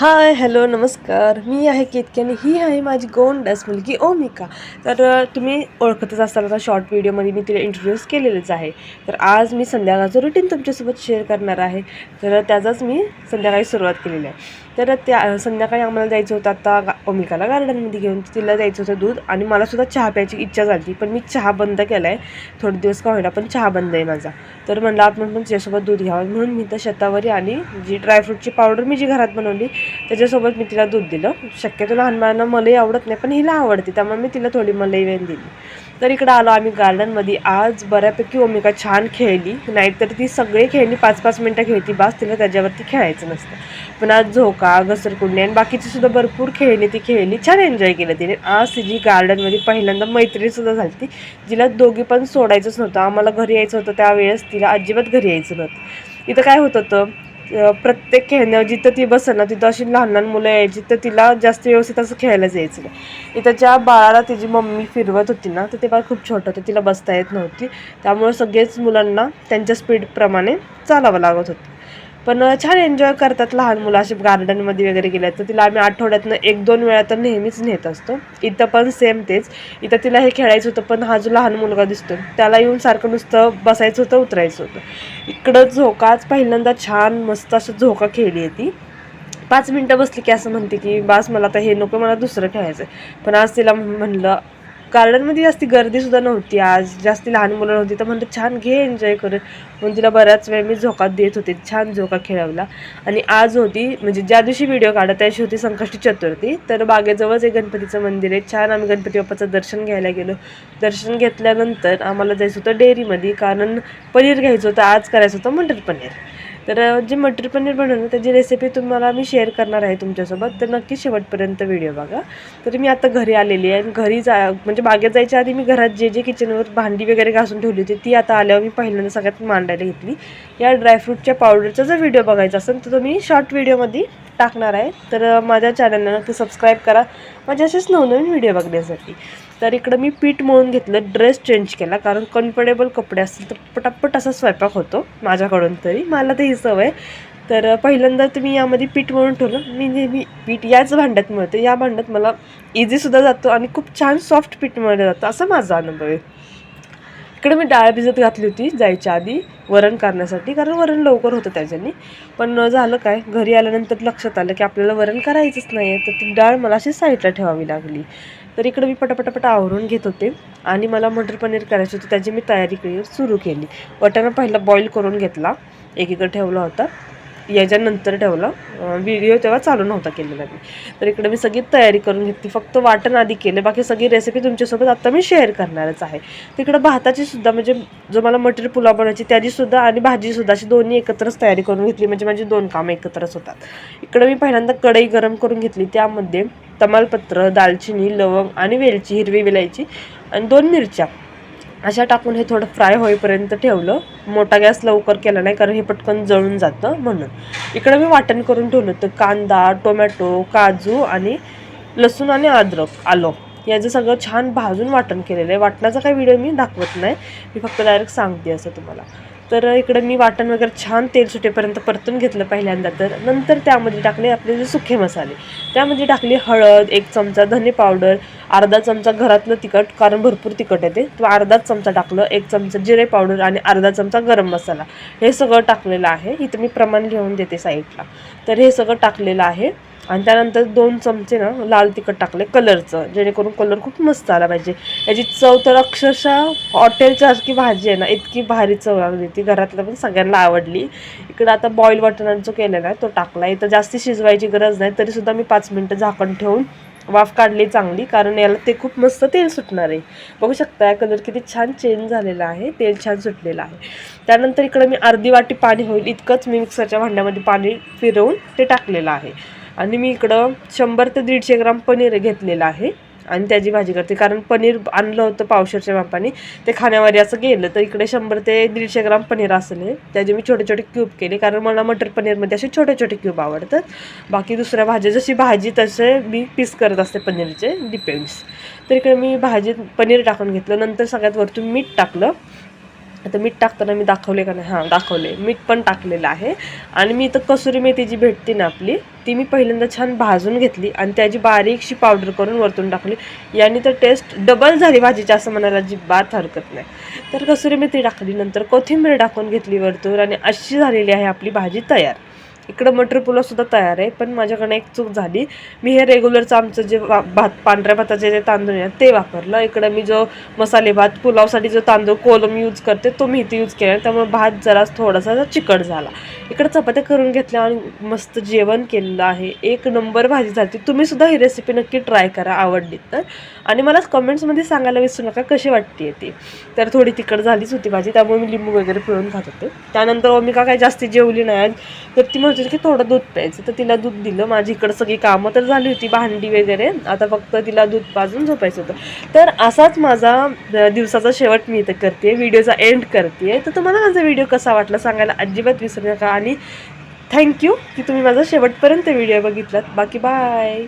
Hi hello नमस्कार. मी आहे केतकी आणि ही आहे माझी गोंडस मुलगी ओमिका. तर तुम्ही ओळखतच असाल आता शॉर्ट व्हिडिओमध्ये मी तिला इंट्रोड्यूस केलेलंच आहे. तर आज मी संध्याकाळचं रुटीन तुमच्यासोबत शेअर करणार आहे. तर त्याचाच मी संध्याकाळी सुरुवात केलेली आहे. तर त्या संध्याकाळी आम्हाला जायचं होतं आता गा ओमिकाला गार्डनमध्ये घेऊन. तिला जायचं होतं दूध आणि मलासुद्धा चहा प्यायची इच्छा झाली पण मी चहा बंद केला आहे थोडे दिवस का होईना पण चहा बंद आहे माझा. तर म्हणलं आपण पण तिच्यासोबत दूध घ्यावं. म्हणून मी तर शेतावरी आणि जी ड्रायफ्रूटची पावडर मी जी घरात बनवली त्याच्यासोबत मी तिला दूध दिलं. शक्यतो लहान मुलांना मलई आवडत नाही पण हिला आवडते त्यामुळे मी तिला थोडी मलई वेन दिली. तर इकडं आलो आम्ही गार्डनमध्ये. आज बऱ्यापैकी ओमिका छान खेळली. नाहीतर ती सगळे खेळली पाच पाच मिनटं खेळती. बास तिला त्याच्यावरती खेळायचं नसतं. पण आज झोका घसरकुंडी आणि बाकीची सुद्धा भरपूर खेळणी ती खेळली छान एन्जॉय केलं तिने. आज तिची गार्डनमध्ये पहिल्यांदा मैत्रीणीसुद्धा झाली ती जिला दोघी पण सोडायचंच नव्हतं. आम्हाला घरी यायचं होतं त्यावेळेस तिला अजिबात घरी यायचं नव्हतं. इथं काय होत होतं प्रत्येक खेळण्यावर जिथं ती बसेल ना तिथं अशी लहान लहान मुलं यायची तर तिला जास्त व्यवस्थित असं खेळायला जायचं नाही. इथं ज्या बाळाला तिची मम्मी फिरवत होती ना तर ते बाळ खूप छोटं होतं. तिला बसता येत नव्हती. त्यामुळे सगळेच मुलांना त्यांच्या स्पीडप्रमाणे चालावं लागत होतं. पण छान एन्जॉय करतात लहान मुलं असे गार्डनमध्ये वगैरे गेले तर तिला आम्ही आठवड्यातनं एक दोन वेळा तर नेहमीच नेत असतो. इथं पण सेम तेच. इथं तिला हे खेळायचं होतं पण हा जो लहान मुलगा दिसतो त्याला येऊन सारखं नुसतं बसायचं होतं उतरायचं होतं. इकडं झोकाच पहिल्यांदा छान मस्त असं झोका खेळली आहे ती. पाच मिनटं बसली की असं म्हणते की बास मला आता हे नको मला दुसरं खेळायचं आहे पण आज तिला म्हणलं गार्डनमध्ये जास्ती गर्दीसुद्धा नव्हती आज. जास्ती लहान मुलं नव्हती. तर म्हणलं छान घे एन्जॉय करत म्हणून तिला बऱ्याच वेळ मी झोका देत होते. छान झोका खेळवला. आणि आज होती म्हणजे ज्या दिवशी व्हिडिओ काढा त्या दिवशी होती संकष्टी चतुर्थी. तर बागेजवळच एक गणपतीचं मंदिर आहे. छान आम्ही गणपती बाप्पाचं दर्शन घ्यायला गेलो. दर्शन घेतल्यानंतर आम्हाला जायचं होतं डेअरीमध्ये. कारण पनीर घ्यायचं होतं आज करायचं होतं मटर पनीर. तर जे मटर पनीर बनवलं त्याची रेसिपी तुम्हाला मी शेअर करणार आहे तुमच्यासोबत. तर नक्की शेवटपर्यंत व्हिडिओ बघा. तर मी आता घरी आलेली आहे. आणि घरी जा म्हणजे बागेत जायच्या आधी मी घरात जे जे किचनवर भांडी वगैरे घासून ठेवली होती ती आता आल्यावर मी पहिल्यांदा सगळ्यात मांडायला घेतली. या ड्रायफ्रूटच्या पावडरचा जर व्हिडिओ बघायचा असेल तर तुम्ही शॉर्ट व्हिडिओमध्ये टाकणार आहे. तर माझ्या चॅनलला नक्की सबस्क्राईब करा. माझे असेच नवनवीन व्हिडिओ बघण्यासाठी. तर इकडं मी पीठ मळून घेतलं ड्रेस चेंज केला कारण कम्फर्टेबल कपडे असतील तर पटापट असा स्वयंपाक होतो माझ्याकडून तरी. मला तर ही सवय. तर पहिल्यांदा तुम्ही यामध्ये पीठ मळून ठेवलं. मी नेहमी पीठ याच भांड्यात मिळते. या भांड्यात मला इझीसुद्धा जातो आणि खूप छान सॉफ्ट पीठ मिळलं जातं. असा माझा अनुभव आहे. इकडे मी डाळ भिजत घातली होती जायच्या आधी वरण करण्यासाठी कारण वरण लवकर होतं त्याच्यानी. पण झालं काय घरी आल्यानंतर लक्षात आलं की आपल्याला वरण करायचंच नाही आहे तर ती डाळ मला अशी साईडला ठेवावी लागली. तर इकडे मी पटापटापट आवरून घेत होते आणि मला मटर पनीर करायचं होतं त्याची मी तयारी केली सुरू केली. वाटाणा पहिला बॉईल करून घेतला. एकीकडे ठेवला होता. याच्यानंतर ठेवला. व्हिडिओ तेव्हा चालू नव्हता केलेला मी. तर इकडे मी सगळी तयारी करून घेतली. फक्त वाटण आधी केले. बाकी सगळी रेसिपी तुमच्यासोबत आत्ता मी शेअर करणारच आहे. तिकडं भाताची सुद्धा म्हणजे जो मला मटेरियल पुलाव बनवायची त्याची सुद्धा आणि भाजीसुद्धा अशी दोन्ही एकत्रच तयारी करून घेतली. म्हणजे माझी दोन कामं एकत्रच होतात. इकडं मी पहिल्यांदा कढई गरम करून घेतली. त्यामध्ये तमालपत्र दालचिनी लवंग आणि वेलची हिरवी वेलायची आणि दोन मिरच्या. अशा टाकून हे थोडं फ्राय होईपर्यंत ठेवलं. मोठा गॅस लवकर केला नाही कारण हे पटकन जळून जातं म्हणून. इकडं मी वाटण करून ठेवलं होतं. कांदा टोमॅटो काजू आणि लसूण आणि अद्रक आलं. याचं सगळं छान भाजून वाटण केलेलं आहे. वाटणाचा काही व्हिडिओ मी दाखवत नाही. मी फक्त डायरेक्ट सांगते असं तुम्हाला. तर इकडं मी वाटण वगैरे छान तेल सुटेपर्यंत परतून घेतलं पहिल्यांदा. तर नंतर त्यामध्ये टाकले आपले जे सुखे मसाले. त्यामध्ये टाकली हळद एक चमचा धने पावडर अर्धा चमचा घरातलं तिखट कारण भरपूर तिखट येते तो. अर्धाच चमचा टाकलं एक चमचा जिरे पावडर आणि अर्धा चमचा गरम मसाला. हे सगळं टाकलेलं आहे. इथं मी प्रमाण लिहून देते साईडला. तर हे सगळं टाकलेलं आहे. आणि त्यानंतर दोन चमचे ना लाल तिखट टाकले कलरचं. जेणेकरून कलर खूप मस्त आला पाहिजे. याची चव तर अक्षरशः हॉटेलच्या सारखी भाजी आहे ना इतकी भारी चव लागली ती घरातलं पण सगळ्यांना आवडली. इकडं आता बॉईल वाटण जो केलेला आहे तो टाकला. इथं जास्ती शिजवायची गरज नाही. तरीसुद्धा मी पाच मिनटं झाकण ठेवून वाफ काढली चांगली कारण याला ते खूप मस्त तेल सुटणार आहे. बघू शकता कलर किती छान चेंज झालेला आहे तेल छान सुटलेलं आहे. त्यानंतर इकडं मी अर्धी वाटी पाणी होईल इतकंच मी मिक्सरच्या भांड्यामध्ये पाणी फिरवून ते टाकलेलं आहे. आणि मी इकडं शंभर ते दीडशे ग्राम पनीर घेतलेलं आहे. आणि त्याची भाजी करते कारण पनीर आणलं होतं पावशरच्या मापाने ते खाण्यावारी असं गेलं तर इकडे शंभर ते दीडशे ग्राम पनीर असले त्याचे मी छोटे छोटे क्यूब केले कारण मला मटर पनीरमध्ये असे छोटे छोटे क्यूब आवडतात. बाकी दुसऱ्या भाज्या जशी भाजी तसे मी पीस करत असते पनीरचे डिपेंड्स तर इकडे मी भाजीत पनीर टाकून घेतलं. नंतर सगळ्यात वरतून मीठ टाकलं. आता मीठ टाकताना मी दाखवले का नाही? हां दाखवले. मीठ पण टाकलेलं आहे. आणि मी इथं कसुरी मेथी जी भेटते ना आपली ती मी पहिल्यांदा छान भाजून घेतली आणि त्याची बारीकशी पावडर करून वरतून टाकली. याने तर टेस्ट डबल झाली भाजीची असं म्हणायला अजिबात हरकत नाही. तर कसुरी मेथी टाकली नंतर कोथिंबीर टाकून घेतली वरतून आणि अशी झालेली आहे आपली भाजी तयार. इकडं मटर पुलाव सुद्धा तयार आहे पण माझ्याकडनं एक चूक झाली. मी हे रेग्युलरचं आमचं जे वा- भात पांढऱ्या भाताचे जे तांदूळ आहे ते वापरलं. इकडं मी जो मसाले भात पुलावसाठी जो तांदूळ कोलम यूज करते तो मी इथे यूज केला त्यामुळे भात जरा थोडासा चिकट झाला. इकडं चपात्या करून घेतल्या आणि मस्त जेवण केलेलं आहे. एक नंबर भाजी झाली तुम्ही सुद्धा ही रेसिपी नक्की ट्राय करा आवडली तर. आणि मला कमेंट्समध्ये सांगायला विसरू नका कशी वाटते ती. तर थोडी तिखट झालीच होती भाजी त्यामुळे मी लिंबू वगैरे पिळून खात होते. त्यानंतर ओमिका काय जास्ती जेवली नाही तर ती म्हणत की थोडं दूध प्यायचं. तर तिला दूध दिलं. माझी इकडं सगळी कामं तर झाली होती भांडी वगैरे. आता फक्त तिला दूध पाजून झोपायचं होतं. तर असाच माझा दिवसाचा शेवट मी इथं करते व्हिडिओचा एंड करते तर तुम्हाला माझा व्हिडिओ कसा वाटला सांगायला अजिबात विसरू नका. आणि थँक्यू की तुम्ही माझा शेवटपर्यंत व्हिडिओ बघितलात. बाकी बाय